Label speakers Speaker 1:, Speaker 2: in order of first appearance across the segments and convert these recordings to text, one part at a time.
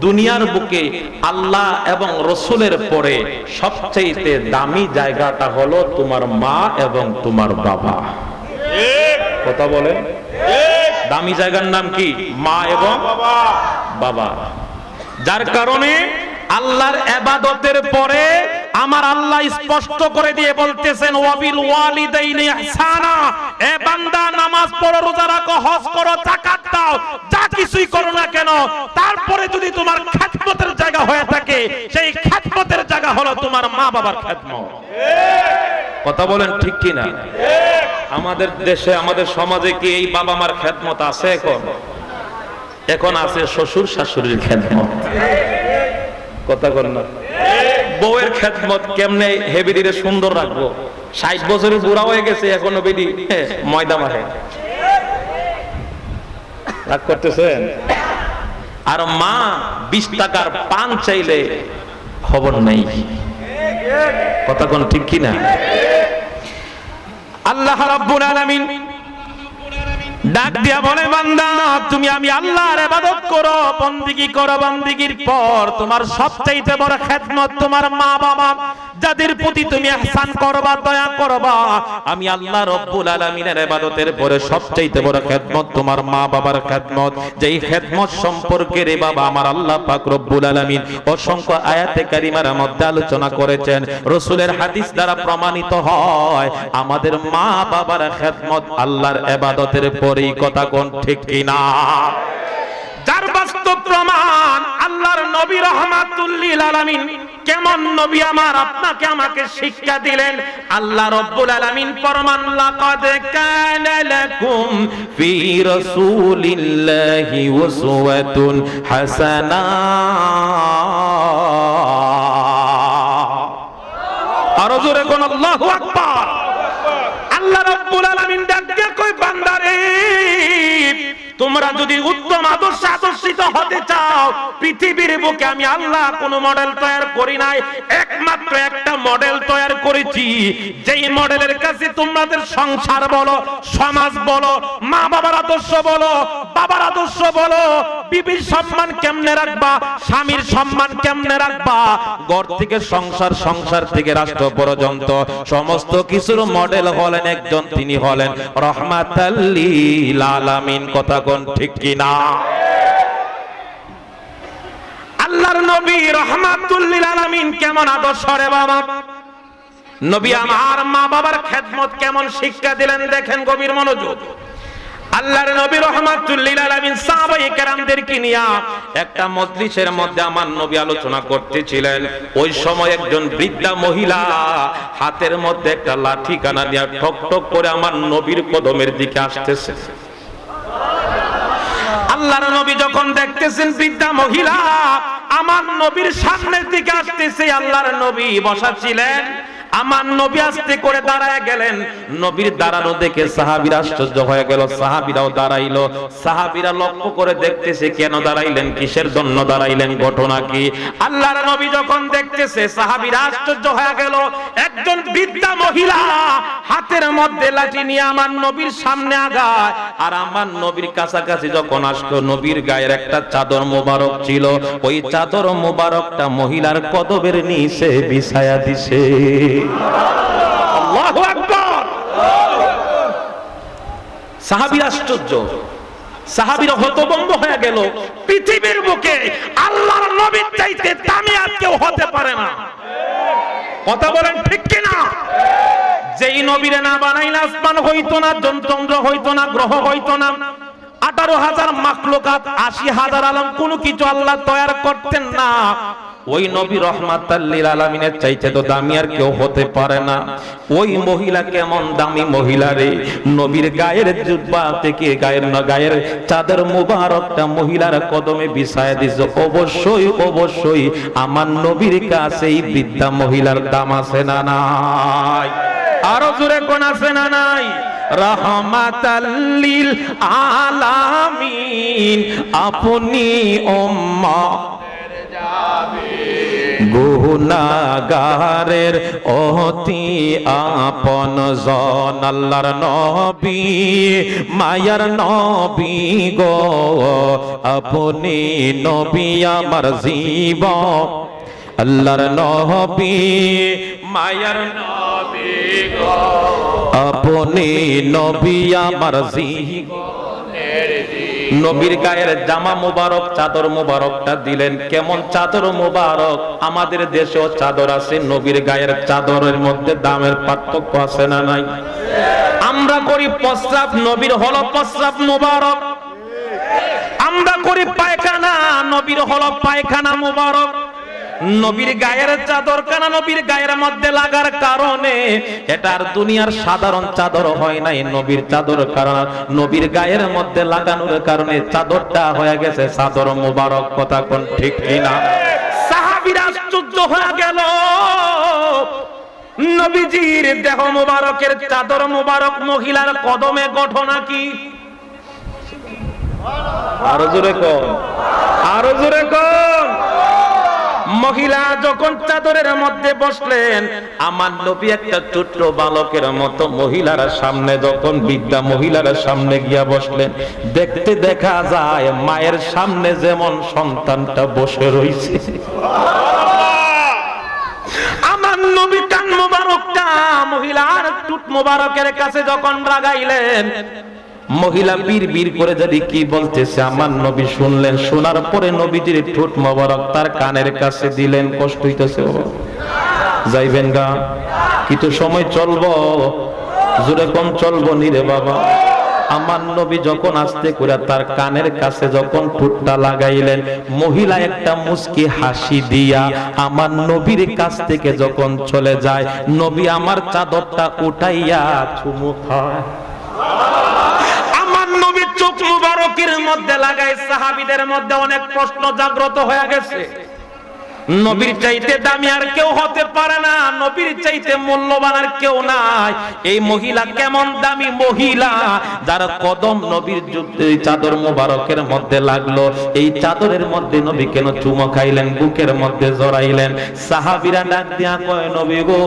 Speaker 1: দুনিয়ার বুকে আল্লাহ এবং রসুলের পরে সবচেয়ে দামি জায়গাটা হলো তোমার মা এবং তোমার বাবা। কথা বলে দামি জায়গার নাম কি? মা এবং বাবা। যার কারণে আল্লাহর এবাদতের পরে আমার আল্লাহ স্পষ্ট করে দিয়ে বলতেছেন, ওয়াবিল ওয়ালিদাইনি ইহসানা। এ বান্দা, নামাজ পড়ো, রোজা রাখো, হজ করো, যাকাত দাও, যা কিছুই করো না কেন, তারপরে যদি তোমার খ্যাতমতের জায়গা হয়ে থাকে, সেই খ্যাতমতের জায়গা হলো তোমার মা বাবার খ্যাতমত কথা বলেন ঠিক কি না আমাদের দেশে, আমাদের সমাজে কি এই বাবা মার খ্যাতমত আছে এখন? এখন আছে শ্বশুর শাশুড়ির খ্যাতমত কথা করেন না। বউয়ের খেদমত কেমনে হেবিডিরে সুন্দর রাখব? ষাট বছরের বুড়া হয়ে গেছে এখনও বেডি হ্যাঁ, ময়দা মাহে রাগ করতেছেন? আর মা বিশ টাকার পান চাইলে খবর নাই। কথা কোন ঠিক কিনা? আল্লাহ রাব্বুল আলামিন ডাক দিয়া বলে, বান্দা, তুমি আমি আল্লাহর ইবাদত করো, বন্দিগি করো, বন্দিগির পর তোমার সবচাইতে বড় খেদমত তোমার মা বাবা যাদের প্রতি তুমি ইহসান করবা, দয়া করবা, আমি আল্লাহ রব্বুল আলামিনের ইবাদতের পরে সবচাইতে বড় খেদমত তোমার মা বাবার খেদমত। যেই খেদমত সম্পর্কে রে বাবা, আমার আল্লাহ পাক রব্বুল আলামিন অসংখ্য আয়াতে কারিমার মধ্যে আলোচনা করেছেন। রসুলের হাদিস দ্বারা প্রমাণিত হয়, আমাদের মা বাবার খেদমত আল্লাহর ইবাদতের পরেই, কথা কোন ঠিক কিনা? যার বাস্তব প্রমাণ আল্লাহর নবী রহমাতুল্লিল আলামিন কেমন নবী আমার? আপনাকে আমাকে শিক্ষা দিলেন। আল্লাহ রব্বুল আলামিন ফরমান, লাকাদ কানা লাকুম ফি রাসূলিল্লাহি উসওয়াতুন হাসানা। আরও জোরে কোন আল্লাহু আকবার। তোমরা যদি উত্তম আদর্শ আদর্শিত হতে চাও, পৃথিবীর বুকে আমি আল্লাহ কোন মডেল তৈরি করি নাই, একমাত্র একটা মডেল তৈরি করেছি। যেই মডেলের কাছে তোমাদের সংসার বলো, সমাজ বলো মা বাবার আদর্শ বলো, বাবার আদর্শ বলো, বিবির সম্মান কেমনে রাখবা, স্বামীর সম্মান কেমনে রাখবা? ঘর থেকে সংসার সংসার থেকে রাষ্ট্র পর্যন্ত সমস্ত কিছুর মডেল হলেন একজন, তিনি হলেন রহমাতাল্লিল আলামিন। কথা কোন ঠিক কিনা? আল্লাহর নবী রহমাতুল্লিল আলামিন কেমন আদর্শ রে বাবা? নবী আমার মা বাবার খেদমত কেমন শিক্ষা দিলেন দেখেন গভীর মনোযোগ। আল্লাহর নবী রহমাতুল্লিল আলামিন সাহাবায়ে কেরামদেরকে নিয়ে একটা মজলিসের মধ্যে আমার নবী আলোচনা করতেছিলেন। ওই সময় একজন বৃদ্ধা মহিলা হাতের মধ্যে একটা লাঠি কানা দিয়া ঠক ঠক করে আমার নবীর কদমের দিকে আসতেছে। আল্লাহর নবী যখন দেখতেছেন বৃদ্ধা মহিলা, আমার নবীর সামনের দিকে আসতেছে, আল্লাহর নবী বসাচ্ছিলেন ছিলেন। আমার নবী আস্তে করে দাঁড়ায় গেলেন। নবীর দাঁড়ানো দেখে সাহাবীরা আশ্চর্য হয়ে গেল, সাহাবীরাও দাঁড়াইলো। সাহাবীরা লক্ষ্য করে দেখতেছে, কেন দাঁড়াইলেন, কিসের জন্য দাঁড়াইলেন, ঘটনা কি? আল্লাহর নবী যখন দেখতেছে, সাহাবীরা আশ্চর্য হয়ে গেল, একজন বৃদ্ধা মহিলা হাতের মধ্যে লাঠি নিয়ে আমার নবীর সামনে আগায়। আর আমার নবীর কাছাকাছি যখন আসলো, নবীর গায়ের একটা চাদর মোবারক ছিল। ওই চাদর মোবারকটা মহিলার কদবের নিচে বিছায়া দিছে। আল্লাহু আকবার। সাহাবী আশ্চর্য। সাহাবীরা হতভম্ব হয়ে গেল। পৃথিবীর বুকে আল্লাহর নবীর চাইতে কেউ হতে পারে না। কথা বলেন ঠিক কিনা? যেই নবীরে না বানাইলে আসমান হইতো না চন্দ্র হইতো না, গ্রহ হইতো না। আঠারো হাজার মাকলোকাত আশি হাজার আলম কোনো কিছু আল্লাহ তৈরি করতেন না। ওই নবী রহমাতাল্লিল আলামিনের চাইতে তো দামি আর কেউ হতে পারে না। ওই মহিলা কেমন দামি মহিলা রে? নবীর গায়ের জুব্বা থেকে গায়ের না গায়ের চাদর মুবারকটা মহিলার কদমে বিছায় দিছে। অবশ্যই অবশ্যই আমার নবীর কাছে এই বৃদ্ধা মহিলার দাম আছে না নাই? আরও জোরে কোন আছে না নাই? রহমাতাল্লিল আলামিন, আপনি উম্মা গুনাগারের অতি আপন জন। আল্লাহর নবী, মায়ার নবী গো। আপনি নবী আমার জীবন আল্লাহর নবী, মায়ার নবী গো। আপনি নবী আমার জীবন নবীর গায়ের জামা মুবারক, চাদর মুবারকটা দিলেন। কেমন চাদর মুবারক? আমাদের দেশেও চাদর আছে, নবীর গায়ের চাদরের মধ্যে দামের পার্থক্য আছে না নাই? আমরা করি প্রস্রাব, নবীর হলো প্রস্রাব মুবারক। আমরা করি পায়খানা, নবীর হলো পায়খানা মুবারক। নবীর গায়ের চাদর কানা নবীর গায়ের মধ্যে লাগার কারণে এটার দুনিয়ার সাধারণ চাদর হয় নাই নবীর চাদর, কারণ নবীর গায়ের মধ্যে লাগানোর কারণে চাদরটা হয়ে গেছে চাদর মুবারক, কথা কোন ঠিক কিনা? সাহাবীরা আশ্চর্য হয়ে গেল। নবীজির দেহ মুবারকের চাদর মুবারক মহিলার কদমে গঠনা কি আরও জোরে কোন, আরও জোরে কোন। মহিলা যখন চাদরের মধ্যে বসলেন, আমার নবী একটা ছোট্ট বালকের মতো মহিলার সামনে যখন বিদ্যা মহিলার সামনে গিয়া বসলেন, দেখতে দেখা যায় মায়ের সামনে যেমন সন্তানটা বসে রয়েছে আমার নবী কান মোবারকটা মহিলার টুট মোবারকের কাছে যখন লাগাইলেন মহিলা বীর বীর করে যদি কি বলতেছে, আমার নবী শুনলেন, শোনার পরে নবীজির ঠোঁট মোবারক তার কানের কাছে দিলেন, কষ্ট হইতেছে যাইবেন গা কিন্তু সময় চলবো? জোরে কম চলবো নিরে বাবা। আমার নবী যখন আসতে করে তার কানের কাছে যখন ঠোঁটটা লাগাইলেন, মহিলা একটা মুস্কি হাসি দিয়া আমার নবীর কাছ থেকে যখন চলে যায়, নবী আমার চাদরটা উঠাইয়া চুমু খায় আমার নবীর চোখ মুবারকের মধ্যে লাগায় সাহাবিদের মধ্যে অনেক প্রশ্ন জাগ্রত হয়ে গেছে। নবীর চাইতে দামি আর কেউ হতে পারে না, নবীর চাইতে মূল্যবান আর কেউ নাই। এই মহিলা কেমন দামি মহিলা, যার কদম নবীর চাদর মোবারকের মধ্যে লাগল। এই চাদরের মধ্যে নবী কেন চুমো খাইলেন, বুকের মধ্যে জড়াইলেন? সাহাবীরা ডাক দিয়া কয়, নবী গো,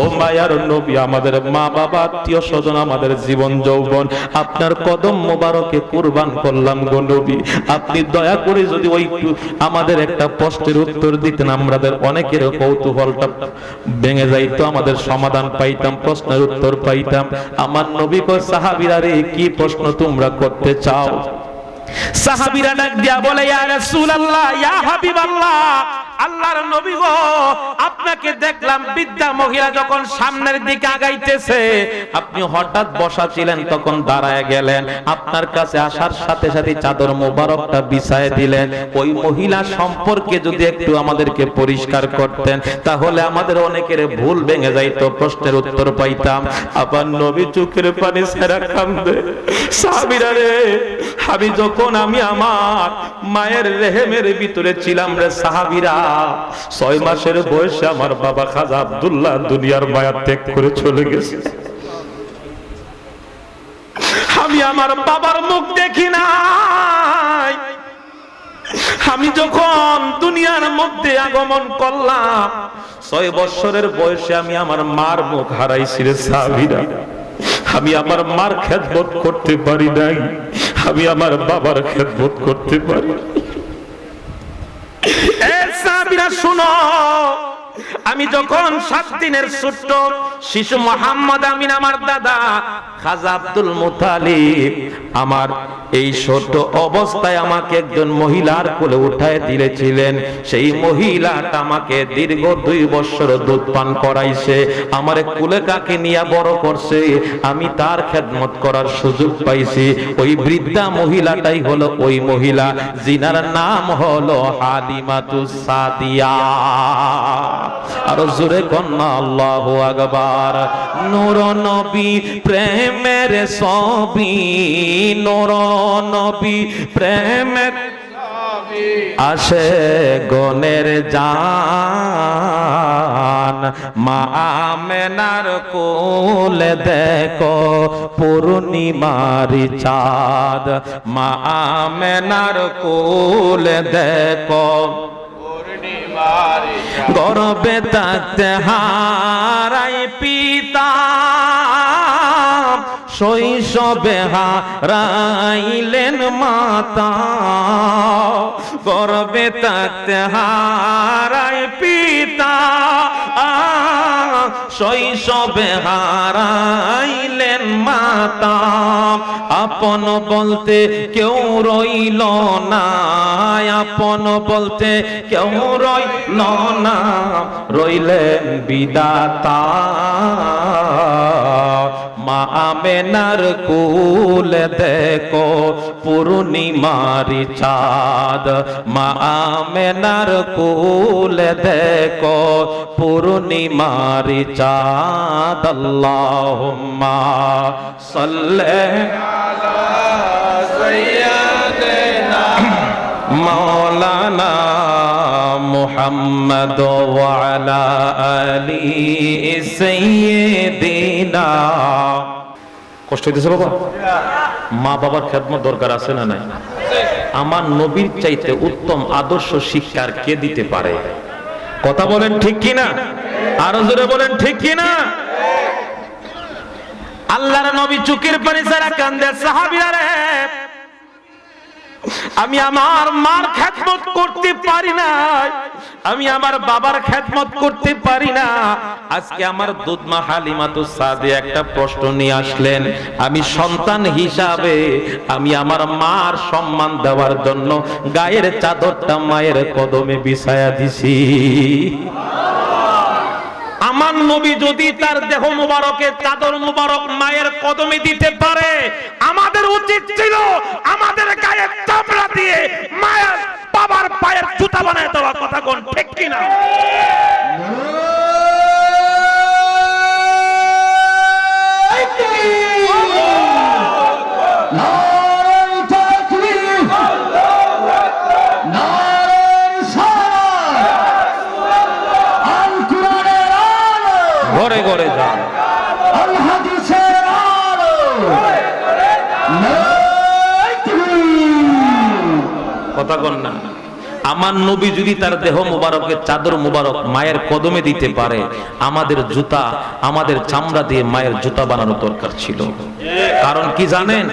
Speaker 1: ও মায়ার নবী, আমাদের মা বাবা, আত্মীয় স্বজন, আমাদের জীবন যৌবন, আপনার কদম মোবারকে কুরবান করলাম গো নবী। আপনি দয়া করে যদি ওই আমাদের একটা প্রশ্নের উত্তর দিতেন, আমাদের অনেকের কৌতূহলটা ভেঙে যাইতো, আমাদের সমাধান পাইতাম, প্রশ্নের উত্তর পাইতাম। আমার নবী কয়, সাহাবীরা রে, কি প্রশ্ন তোমরা করতে চাও? সাহাবীরা ডাক দিয়া বলে, ইয়া রাসূলুল্লাহ, ইয়া হাবিবাল্লাহ, আল্লাহর নবী গো, আপনাকে দেখলাম বিদ্যা মহিলা যখন সামনের দিকে আগাইতেছে, আপনি হঠাৎ বসা ছিলেন তখন দাঁড়ায় গেলেন, আপনার কাছে আসার সাথে সাথে চাদর মোবারকটা বিছায় দিলেন। ওই মহিলা সম্পর্কে যদি একটু আমাদেরকে পরিষ্কার করতেন, তাহলে আমাদের অনেকের ভুল ভেঙে যাইতো, প্রশ্নের উত্তর পাইতাম। আবার নবী চোখের পানি সেরা কান্দে। সাহাবীরা রে, আমি যখন আমি আমার মায়ের রেহেমের ভিতরে ছিলাম রে সাহাবীরা, ছয় মাসের বয়সে আমার বাবা খাজা আব্দুল্লাহ দুনিয়ার মায়া ত্যাগ করে চলে গেছে। আমি আমার বাবার মুখ দেখি নাই। আমি যখন দুনিয়ার মধ্যে আগমন করলাম, ছয় বছরের বয়সে আমি আমার মার মুখ হারাইছি রে সাহাবিরা। আমি আমার মার খেদমত করতে পারি নাই। আমি আমার বাবার খেদমত করতে পারি। শোনো। আমি যখন সাত দিনের ছোট্ট শিশু মোহাম্মদ আমিন আমার দাদা খাজা আব্দুল মুতালিব আমার এই ছোট অবস্থায় আমাকে একজন মহিলার কোলে উঠায় দিয়েছিলেন সেই মহিলাটা আমাকে দীর্ঘ দুই বছর দুধ পান করাইছে। আমার কুলে কাকে নিয়ে বড় করছে। আমি তার খেদমত করার সুযোগ পাইছি। ওই বৃদ্ধা মহিলাটাই হলো ওই মহিলা। জিনার নাম হলো হালিমাতু সাদিয়া। আরও জোরে কন্যা, আল্লাহ আকবার। নূর নবী প্রেমের সবি নূর নবী প্রেমের আসে গনের জান, মা আমেনার কোলে দেখো পূর্ণিমারি চাঁদ। মা আমেনার কোলে দেখো গর্বে তাতে হারাই পিতা শৈশবে হারাইলেন মাতা। গর্বে তাতে হারাই পিতা শৈশবে হারাইলেন মাতা। আপন বলতে কেউ রইল না, আপন বলতে কেউ রইল না, রইলেন বিদাতা। আমেনার কুল দেখো, পূর্ণিমার চাঁদ। মা আমেনার কুল দেখো, পূর্ণিমার চাঁদ। আল্লাহুম্মা সাল্লে আলা সাইয়্যিদিনা মাওলানা محمد وعلى آله سيدنا কষ্ট হইতেছে বাবা মা বাবার খেদমত দরকার আছে না নাই আমার নবীর চাইতে উত্তম আদর্শ শিক্ষার কে দিতে পারে কথা বলেন ঠিক কিনা আরো জোরে বলেন ঠিক কিনা আল্লাহর নবী চুকির পানি ছাড়া কান্দে সাহাবিরা রে আমি আমার মার খেদমত করতে পারি না আমি আমার বাবার খেদমত করতে পারি না। আজকে আমার দুধমা হালিমাতু সাদে একটা প্রশ্ন নিয়ে আসলেন, আমি সন্তান হিসাবে আমি আমার মার সম্মান দেওয়ার জন্য গায়ের চাদরটা মায়ের কদমে বিছায়া দিছি। আমার নবী যদি তার দেহ মুবারকে, চাদর মুবারক মায়ের কদমে দিতে পারে, আমাদের উচিত ছিল আমাদের গায়ে চামড়া দিয়ে মায়ের বাবার পায়ের জুতা বানায় দেওয়ার কথা কোন ঠিক কিনা? কথা কন না আমার নবী যদি তার দেহ মুবারকের চাদর মুবারক মায়ের কদমে দিতে পারে, আমাদের জুতা, আমাদের চামড়া দিয়ে মায়ের জুতা বানানো দরকার ছিল। কারণ কি জানেন?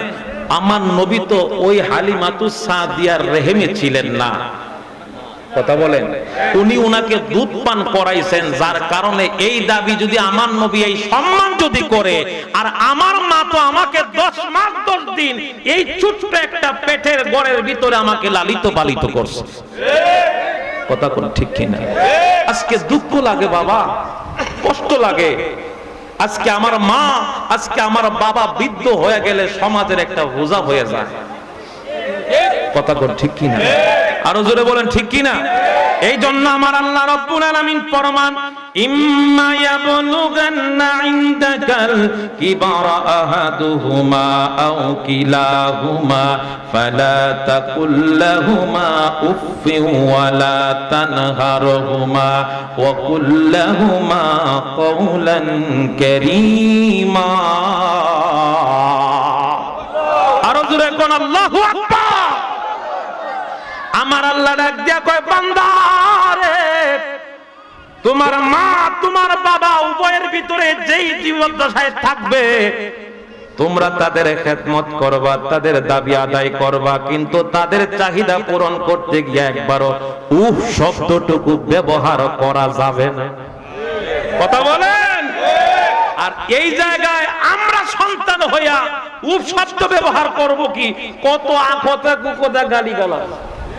Speaker 1: আমার নবী তো ওই হালিমাতু সাদিয়ার রেহেমে ছিলেন না। কথা বলেন। উনি উনাকে দুধ পান করাইছেন, যার কারণে এই দাবি যদি আমার নবী এই সম্মান যদি করে, আর আমার মা তো আমাকে দশ মাস, দশ দিন এই ছোট্ট একটা পেটের গড়ের ভিতরে আমাকে লালিত পালিত করছে। কথা কোন ঠিক কিনা? আজকে দুঃখ লাগে বাবা, কষ্ট লাগে। আজকে আমার মা, আজকে আমার বাবা বৃদ্ধ হয়ে গেলে সমাজের একটা বোঝা হয়ে যায়। কথা কোন ঠিক কিনা? আরও জোরে বলেন, ঠিক কিনা? এই জন্য আমার আল্লাহ রব্বুল আলামিন ফরমান, ইম্মা ইয়াবলুগান্না ইনদাকাল কিবারা আহাদুহুমা আও কিলাহুমা ফালা তাকুল লাহুমা উফফিন ওয়ালা তানহারহুমা ওয়া কুল লাহুমা কওলান কারীমা। আরও জোরে কোন আল্লাহু আকবার। আমার আল্লাহ ডাক দিয়া কয় বান্দারে তোমার মা, তোমার বাবা উভয়ের ভিতরে যেই জীবদ্দশায় থাকবে, তোমরা তাদের খেদমত করবা, তাদের দাবি আদায় করবা, কিন্তু তাদের চাহিদা পূরণ করতে গিয়ে একবারও উফ শব্দটুকু ব্যবহার করা যাবে না। কথা বলেন? আর এই জায়গায় আমরা সন্তান হইয়া উপ শব্দ ব্যবহার করব কি? কত আখতা কুকতা গালি গালা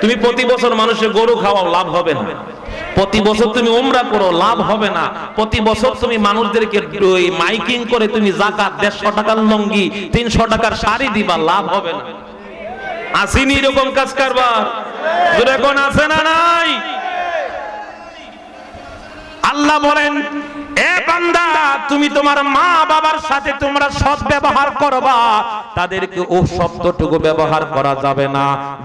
Speaker 1: তুমি প্রতি বছর মানুষের গরু খাওয়াও, লাভ হবে না। প্রতি বছর তুমি উমরা করো, লাভ হবে না। প্রতি বছর তুমি মানুষদেরকে মাইকিং করে তুমি জাকাত, দেড়শো টাকার লঙ্গি, তিনশো টাকার শাড়ি দিবা, লাভ হবে না। আসিনি এরকম কাজ কারবার। এখন আছে না নাই? আল্লাহ বলেন তুমি তোমার মা বাবার সাথে তোমরা সৎ ব্যবহার করবা। তাদেরকে ও শব্দটুকু ব্যবহার করা যাবে না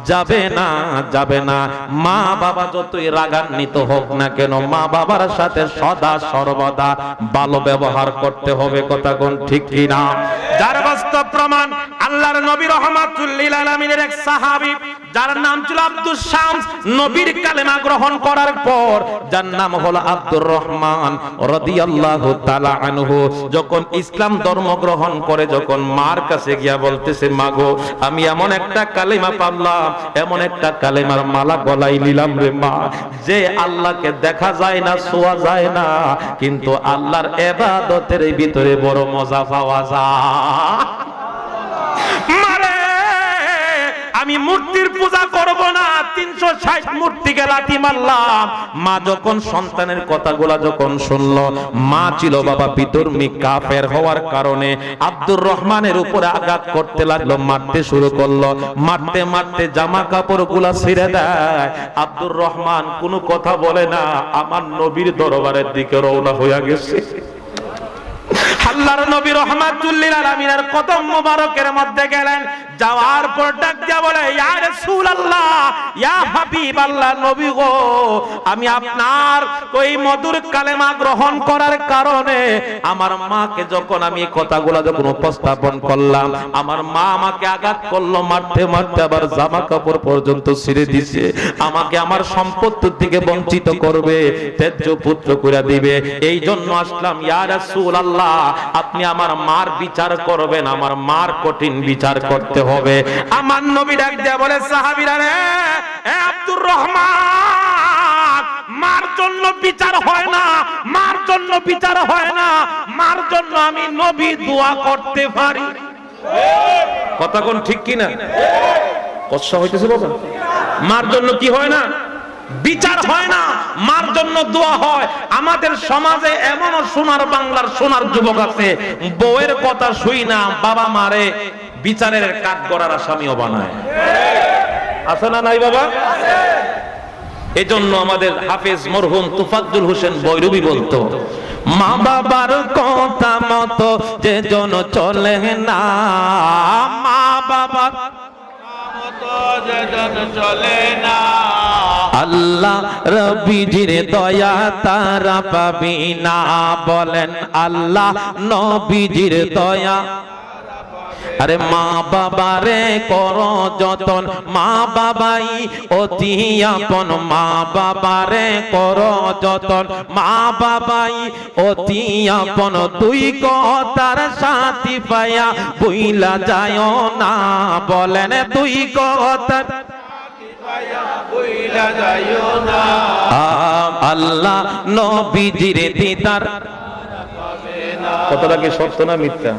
Speaker 1: যাবে না যাবে না। মা বাবা যতই রাগান্বিত হোক না কেন মা বাবার সাথে সদা সর্বদা ভালো ব্যবহার করতে হবে, কথা কোন ঠিক কি না যার বাস্তব প্রমাণ আল্লাহর নবী রহমাতুল্লিল আলামিনের এক সাহাবী যার নাম ছিল আব্দুল শামস, নবীর কালেমা গ্রহণ করার পর যার নাম হলো আব্দুর রহমান রাদিয়াল্লাহু তাআলা আনহু, যখন ইসলাম ধর্ম গ্রহণ করে, যখন মার কাছে গিয়া বলতেছে, মাগো, আমি এমন একটা কালেমা পাবলাম এমন একটা কালেমার মালা গলায় নিলাম রে মা, যে আল্লাহকে দেখা যায় না ছোঁয়া যায় না, কিন্তু আল্লাহর এবাদতের ভিতরে বড় মজা পাওয়া যায় মারে আমি মূর্তির পূজা করব না। তিনশো ষাট মূর্তিকে লাঠি মারলাম। মা যখন সন্তানের কথাগুলা যখন শুনলো, মা ছিল বাবা বিধর্মী কাফের হওয়ার কারণে আব্দুর রহমানের উপরে আঘাত করতে লাগল, মারতে শুরু করল। মারতে মারতে জামা কাপড়গুলা ছিঁড়ে দেয়। আব্দুর রহমান কোনো কথা বলে না, আমার নবীর দরবারের দিকে রওনা হইয়া গেছে। আল্লাহর নবী রহমাতুল্লিল আলামিনের কদম মোবারকের মধ্যে গেলেন। যাওয়ার পর ডাক দিয়া বলে, ইয়া রাসূলুল্লাহ, ইয়া হাবিবাল্লাহ, নবী গো, আমি আপনার ওই মধুর কালেমা গ্রহণ করার কারণে আমার মাকে যখন আমি কথাগুলো যখন উপস্থাপন করলাম, আমার মা আমাকে আঘাত করল, মারতে মারতে আবার জামা কাপড় পর্যন্ত ছিঁড়ে দিছে। আমাকে আমার সম্পত্তির থেকে বঞ্চিত করবে, তেজ্য পুত্র করে দিবে। এই জন্য আসলাম, ইয়া রাসূলুল্লাহ আপনি আমার মার বিচার করবেন, আমার মার কঠিন বিচার করতে হবে। আমার নবী ডাক দিয়া বলে, সাহাবীরা রে আব্দুর রহমান, মার জন্য বিচার হয় না, মার জন্য বিচার হয় না, মার জন্য আমি নবী দোয়া করতে পারি। কথা কোন ঠিক কিনা? কষ্ট হইতেছে বাবা। মার জন্য কি হয় না? বিচার হয় না, মার জন্য দোয়া হয়। আমাদের সমাজে এমনও সোনার বাংলার সোনার যুবক আছে, বউয়ের কথা শুই না, বাবা মারে, বিচারের কাঠ গড়ার আসামিও বানায়। আছে না নাই বাবা? এজন্য আমাদের হাফেজ মরহুম তুফাজ্জুল হোসেন বৈরবী বলতো, মা বাবার কথা মতো যে জন চলে না, মা বাবার
Speaker 2: চলে না।
Speaker 1: আল্লাহ রবিজির দয়া তারা পাবি না। বলেন আল্লাহ নবীজির দয়া আরে মা বাবারে কর যতন। মা বাবাই অতি আপন। মা বাবারে কর যতন। মা বাবাই অতি আপন। তুই কথার সাথী পায়া বুইলা যায় না। বলেন তুই কথার আল্লাহ নবীজির দিদার। কথাটা কি সত্য না মিথ্যা?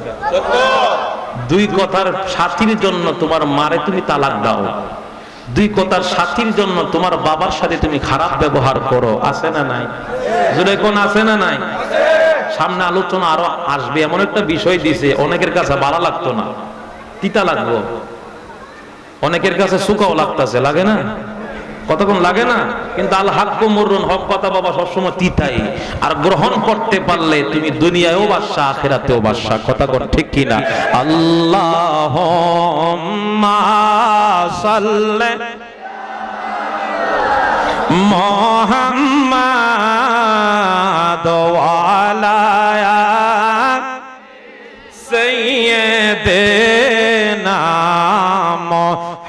Speaker 1: দুই কথার সাথীর জন্য তোমার মারে তুমি তালাক দাও। দুই কথার সাথীর জন্য তোমার বাবার সাথে তুমি খারাপ ব্যবহার করো। আছে না নাই? জোরে কোন আছে না নাই? সামনে আলোচনা আরও আসবে, এমন একটা বিষয় দিছে, অনেকের কাছে ভালো লাগতো না। তিতা লাগবো। অনেকের কাছে সুখাও লাগতেছে, লাগে না? কতক্ষণ লাগে না? কিন্তু আল হাক্ক মরুন হক কথা বাবা সবসময় তিতাই। আর গ্রহণ করতে পারলে তুমি দুনিয়ায়ও বাদশা আখেরাতেও বাদশা কথা কোন ঠিক কিনা আল্লাহ মোহাম্মদ ওয়ালায়া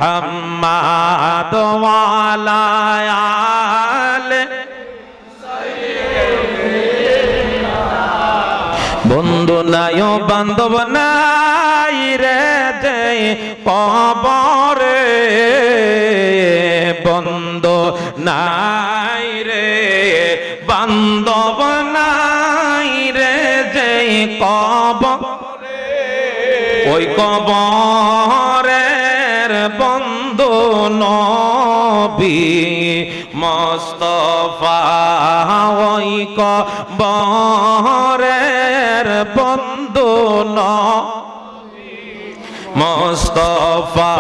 Speaker 1: মোহাম্মদ বন্ধু নাই বান্ধব নাই রে যে কবরে। বন্ধ নাই রে, বান্ধব নাই রে যে কব ওই কবর বন্ধ নবী মস্তফা ঐক বের বন্ধ মস্তফা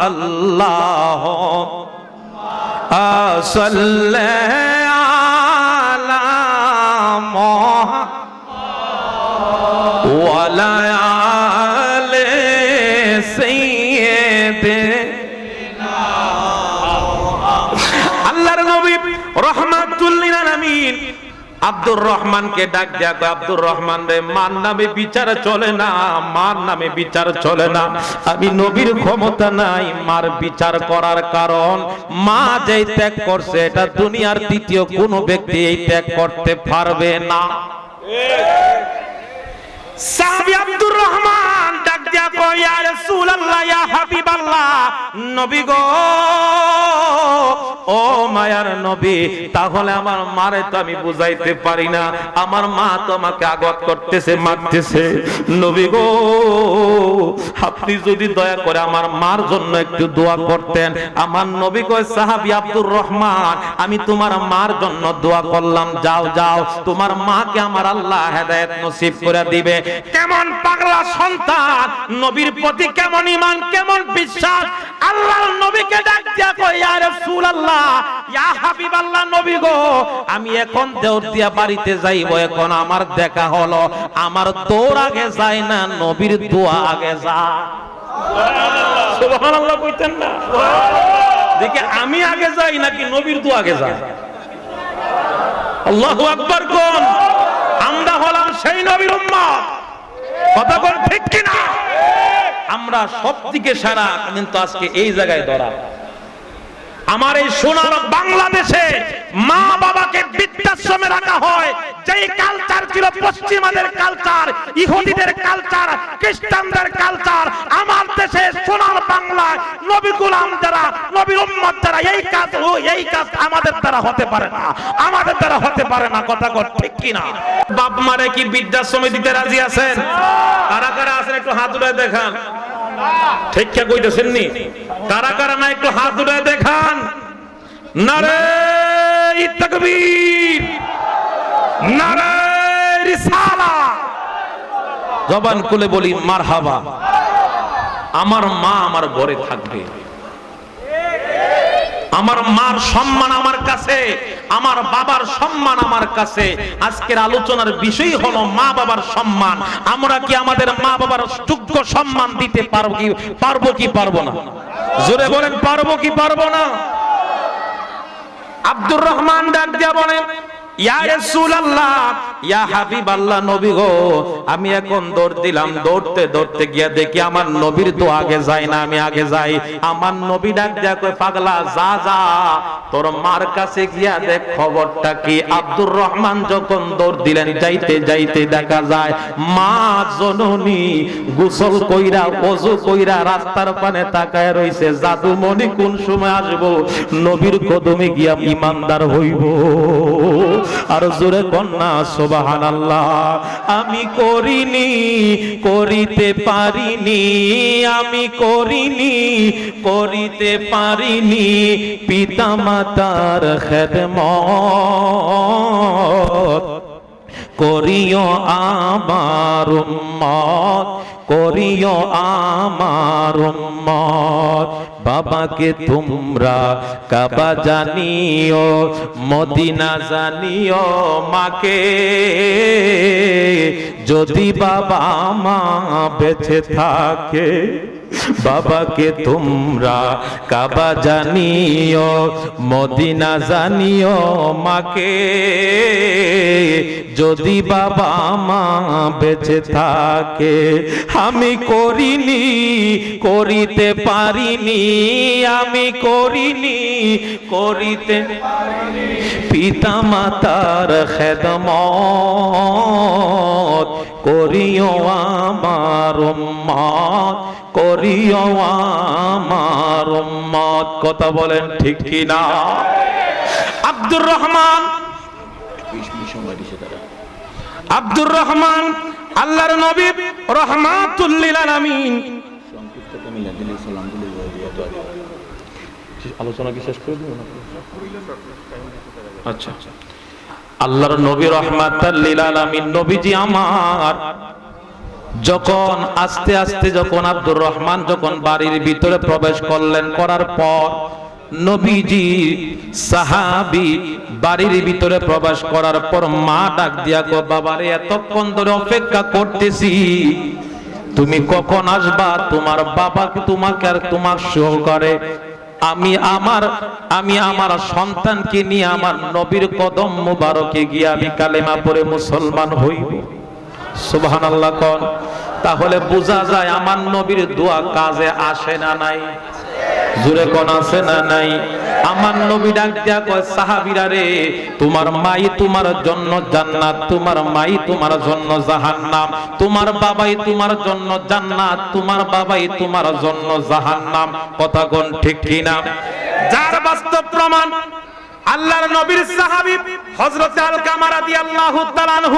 Speaker 1: আল্লাহ আসল্লা ولا আলা নবী রহমাতুল্লিল আলামিন। আব্দুর রহমানকে ডাক দেয়া কয়, আব্দুর রহমান রে মার নামে বিচার চলে না মার নামে বিচার চলে না। আমি নবীর ক্ষমতা নাই মার বিচার করার কারণ মা যেই ত্যাগ করছে এটা দুনিয়ার দ্বিতীয় কোনো ব্যক্তি এই ত্যাগ করতে পারবে না। সাহাবী আব্দুর রহমান দিয়া কয় ইয়া রাসূলুল্লাহ, ইয়া নবী গো, ও মায়ার নবী, তাহলে আমার মারে তো আমি বুঝাইতে পারি না। আমার মা আগত করতেছে, মারতেছে। নবী গো, আপনি যদি দয়া করে আমার মার জন্য একটু দোয়া করতেন। আমার নবী কয় সাহাবী আব্দুর রহমান, আমি তোমার মার জন্য দোয়া করলাম, যাও যাও। তোমার মাকে আমার আল্লাহ হেদায়েত নসিব করে দিবে। কেমন পাগলা সন্তান নবীর প্রতি কেমন ঈমান, কেমন বিশ্বাস? আল্লাহর নবীকে ডাক দিয়া কই ইয়া রাসূলুল্লাহ, ইয়া হাবিবাল্লাহ নবী গো, আমি এখন দেওর বাড়িতে যাইব, এখন আমার দেখা হলো, আমার দৌড় আগে যায় না, নবীর দোয়া আগে যায়। সুবহানাল্লাহ কইতেন না। দেখে, আমি আগে যাই নাকি নবীর দোয়া আগে যায়? আল্লাহু আকবার কোন? আমরা হলাম সেই নবীর উম্মত। কথা কোন ঠিক কিনা? আমরা সব দিকে সারা কিন্তু আজকে এই জায়গায় ধরা। আমার এই সোনার বাংলাদেশে মা বাবাকে বৃদ্ধাশ্রমে রাখা হয়। যেই কালচার ছিল পশ্চিমাদের কালচার ইহুদিদের কালচার খ্রিস্টানদের কালচার আমার দেশে সোনার বাংলায় নবী গোলাম যারা নবীর উম্মত যারা এই কাজ ও এই কাজ আমাদের দ্বারা হতে পারে না। আমাদের দ্বারা হতে পারে না কথা কর ঠিক কিনা? বাপ মারে কি বৃদ্ধাশ্রমে দিতে রাজি আছেন? কারা কারা আছেন একটু হাত উঠে দেখান। ঠিক কে কইতেছেন নি? কারা কারা না একটু হাত উঠে দেখান। নারে তাকবীর নারে রিসালা। জবান খুলে বলি মারহাবা। আমার মা আমার ঘরে থাকবে। আমার মার সম্মান আমার কাছে, আমার বাবার সম্মান আমার কাছে। আজকের আলোচনার বিষয় হলো মা বাবার সম্মান। আমরা কি আমাদের মা বাবার যোগ্য সম্মান দিতে পারব কি পারব কি পারব না? জোরে বলেন, পারব কি পারব না? আব্দুর রহমান ডাক দিয়া বলেন আমি এখন দৌড় দিলাম, দৌড়তে দৌড়তে গিয়া দেখি আমার নবীর তো আগে না, আমি আগে যাই। আমার নবী ডাক কই পাগলা, যা যা। তোর মার কাছে গিয়া দেখ, খবরটা কি? আব্দুর রহমান যখন দৌড় দিলেন, যাইতে যাইতে দেখা যায়, মা জননী গোসল কইরা, ওযু কইরা রাস্তার পানে তাকায় রইছে। জাদু মনি কোন সময় আসব? নবীর কদমে গিয়া ইমানদার হইব। আর জোরে কন্যা, সুবহানাল্লাহ। আমি করিনি, করিতে পারিনি, আমি করিনি, করিতে পারিনি পিতা মাতার খেদমত। করিও আমার উম্মত, করিও আমার উম্মত। বাবাকে তোমরা কাবা জানিও মদিনা জানিও মাকে। যদি বাবা মা বেঁচে থাকে বাবাকে তোমরা কাবা জানিও, মদিনা জানিও মাকে। যদি বাবা মা বেঁচে থাকে, আমি করিনি, করিতে পারিনি, আমি করিনি, করিতে পিতা মাতার খেদমত। করিও আমার উম্মত করিও আমার উম্মত। কথা বলেন ঠিক কি না আব্দুর রহমান। আব্দুর রহমান আল্লাহর নবী রহমাতুল্লিল আলামিন। আলোচনা কি শেষ করে দিব আচ্ছা। আল্লাহর নবী রহমাতাল্লিল নবীজি আমার। যখন আস্তে আস্তে যখন আব্দুর রহমান যখন বাড়ির ভিতরে প্রবেশ করলেন, করার পর নবীজি সাহাবি বাড়ির ভিতরে প্রবেশ করার পর মা ডাক দিয়া গো বাবারে, এতক্ষণ ধরে অপেক্ষা করতেছি। তুমি কখন আসবা? তোমার বাবাকে তোমাকে আর তোমার সহকারে আমি আমার আমি আমার সন্তানকে নিয়ে আমার নবীর কদম মুবারকে গিয়ে আমি কালেমা পরে মুসলমান হইব সুবহানাল্লাহ কোন। তাহলে বোঝা যায় আমার নবীর দোয়া কাজে আসে না নাই। জুরে কোন আছে না নাই? আমার নবী ডাক দিয়া কয়, সাহাবীরা রে, তোমার মাই তোমার জন্য জান্নাত, তোমার মাই তোমার জন্য জাহান্নাম, তোমার বাবাই তোমার জন্য জান্নাত, তোমার বাবাই তোমার জন্য জাহান্নাম। কথা কোন ঠিক কিনা? যার বাস্তব প্রমাণ আল্লাহর নবীর সাহাবী হযরত আল কামার রাদিয়াল্লাহু তাআলা